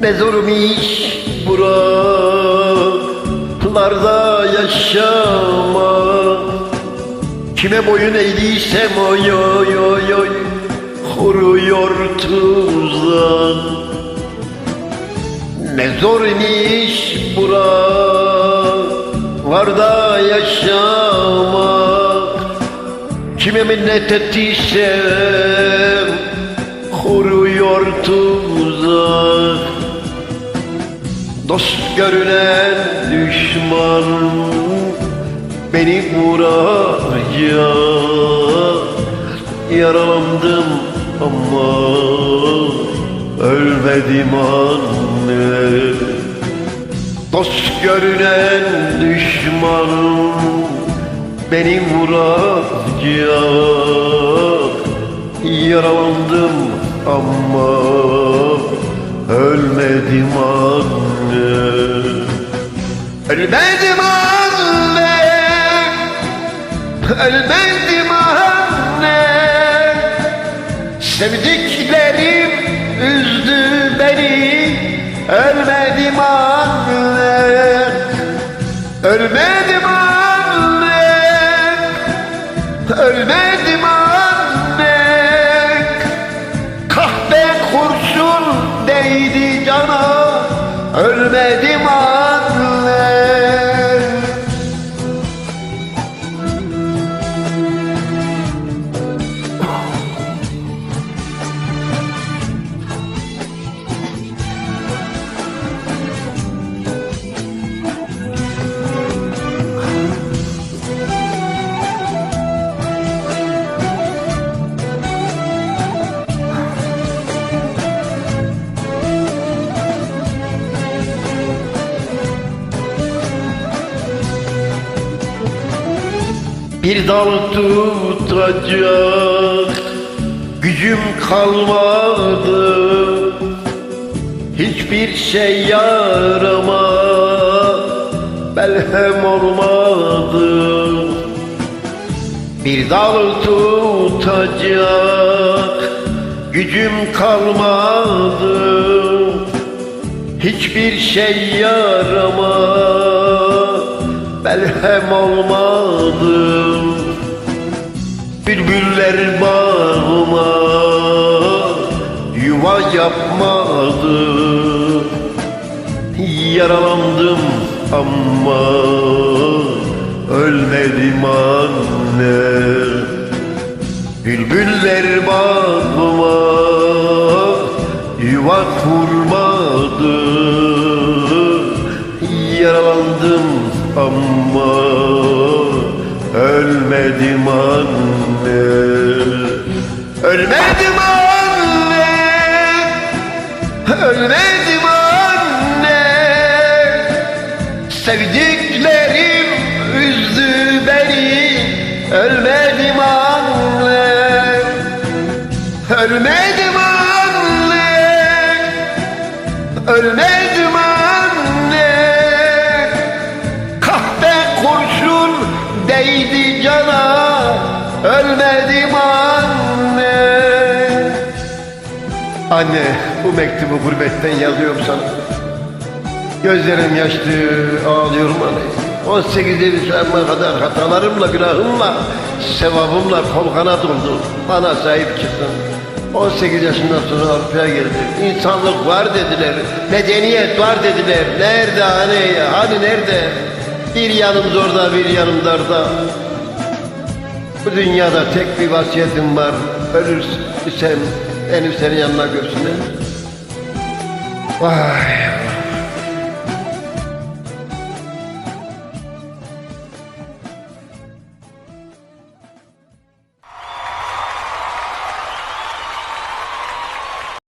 Ne zorum iş buralarda yaşamak. Kime boyun eğdiysem oy oy oy oy Kuruyor tuzak. Ne zor imiş buralarda yaşamak. Kime minnet ettiysem Kuruyor tuzak Dost görünen düşman Beni vuracak Yaralandım ama Ölmedim anne. Dost görünen düşman Beni vuracak Yaralandım ama Ölmedim anne Ölmedim anne. Ölmedim anne. Sevdiklerim üzdü beni. Ölmedim anne. Ölmedim anne. Ölmedim anne. Kahve kurşun değdi cana Ölmedim Bir dal tutacak gücüm kalmadı. Hiçbir şey yarama belhem olmadı. Bir dal tutacak gücüm kalmadı. Hiçbir şey yarama belhem olmadım. Bülbüller bağıma yuva yapmadı. Yaralandım ama ölmedim anne. Bülbüller bağıma yuva kurmadı. Yaralandım ama ölmedim anne. Ölmedim anne. Ölmedim anne. Sevdiklerim üzdü beni. Ölmedim anne. Ölmedim anne. Ölmedim Anne bu mektubu gurbetten yazıyorum sana Gözlerim yaşlı ağlıyorum anne. 18 yaşıma kadar hatalarımla günahımla Sevabımla kol kanat oldu. Bana sahip çıktın. 18 yaşından sonra Avrupa'ya geldim İnsanlık var dediler Medeniyet var dediler. Nerede hani hani nerede? Bir yanım zorda bir yanım darda. Bu dünyada tek bir vasiyetim var. Ölürsem beni senin yanına görsünler Vay